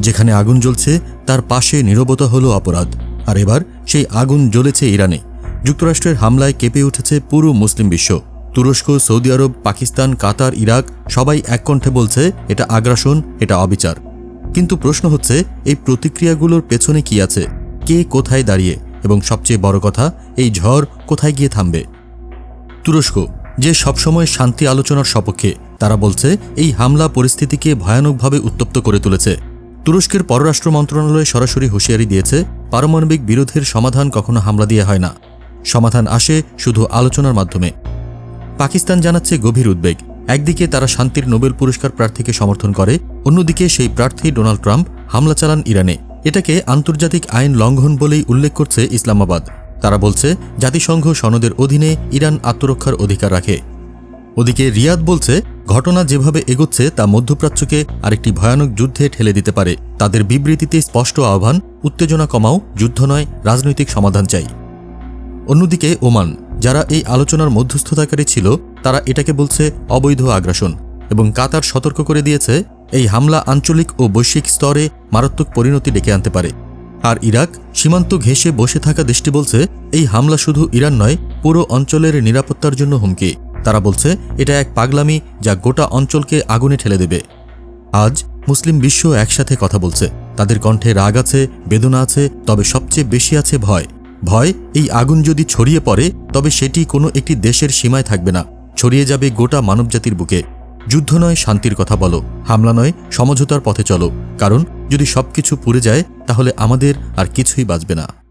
যেখানে আগুন জ্বলছে, তার পাশে নীরবতা হলো অপরাধ। আর এবার সেই আগুন জ্বলেছে ইরানে। যুক্তরাষ্ট্রের হামলায় কেঁপে উঠেছে পুরো মুসলিম বিশ্ব। তুরস্ক, Saudi Arab, Pakistan, Qatar, Iraq সবাই এক কণ্ঠে বলছে, এটা আগ্রাসন, এটা অবিচার। কিন্তু প্রশ্ন হচ্ছে, এই প্রতিক্রিয়াগুলোর পেছনে কি আছে? কে কোথায় দাঁড়িয়ে? এবং সবচেয়ে বড় কথা, এই ঝড় কোথায় গিয়ে থামবে? তুরস্ক, যে সবসময় শান্তি আলোচনার সপক্ষে, তারা বলছে, এই হামলা পরিস্থিতিকে ভয়ানকভাবে উত্তপ্ত করে তুলেছে। তুরস্কের পররাষ্ট্র মন্ত্রণালয় সরাসরি হুঁশিয়ারি দিয়েছে, পারমাণবিক বিরোধের সমাধান কখনো হামলা দিয়ে হয় না। সমাধান আসে শুধু আলোচনার মাধ্যমে। পাকিস্তান জানাচ্ছে গভীর উদ্বেগ। একদিকে তারা শান্তির নোবেল পুরস্কার প্রার্থীকে সমর্থন করে, অন্যদিকে সেই প্রার্থী ডোনাল্ড ট্রাম্প হামলা চালান ইরানে। এটাকে আন্তর্জাতিক আইন লঙ্ঘন বলেই উল্লেখ করছে ইসলামাবাদ। তারা বলছে, জাতিসংঘ সনদের অধীনে ইরান আত্মরক্ষার অধিকার রাখে। ওদিকে রিয়াদ বলছে ঘটনা যেভাবে এগোচ্ছে তা মধ্যপ্রাচ্যকে আরেকটি ভয়ানক যুদ্ধে ঠেলে দিতে পারে। তাদের বিবৃতিতে স্পষ্ট আহ্বান, উত্তেজনা কমাও, যুদ্ধ নয়, রাজনৈতিক সমাধান চাই। অন্যদিকে ওমান, যারা এই আলোচনার মধ্যস্থতাকারী ছিল, তারা এটাকে বলছে অবৈধ আগ্রাসন এবং কাতার সতর্ক করে দিয়েছে, এই হামলা আঞ্চলিক ও বৈশ্বিক স্তরে মারাত্মক পরিণতি ডেকে আনতে পারে। আর ইরাক, সীমান্ত ঘেঁষে বসে থাকা দেশটি বলছে, এই হামলা শুধু ইরান নয়, পুরো অঞ্চলের নিরাপত্তার জন্য হুমকি। তারা বলছে, এটা এক পাগলামি যা গোটা অঞ্চলকে আগুনে ঠেলে দেবে। আজ মুসলিম বিশ্ব একসাথে কথা বলছে। তাদের কণ্ঠে রাগ আছে, বেদনা আছে, তবে সবচেয়ে বেশি আছে ভয়। ভয়, এই আগুন যদি ছড়িয়ে পড়ে, তবে সেটি কোনো একটি দেশের সীমায় থাকবে না। ছড়িয়ে যাবে গোটা মানবজাতির বুকে। যুদ্ধ নয় শান্তির কথা বলো, হামলা নয় সমঝোতার পথে চলো। কারণ, যদি সবকিছু পুড়ে যায়, তাহলে আমাদের আর কিছুই বাঁচবে না।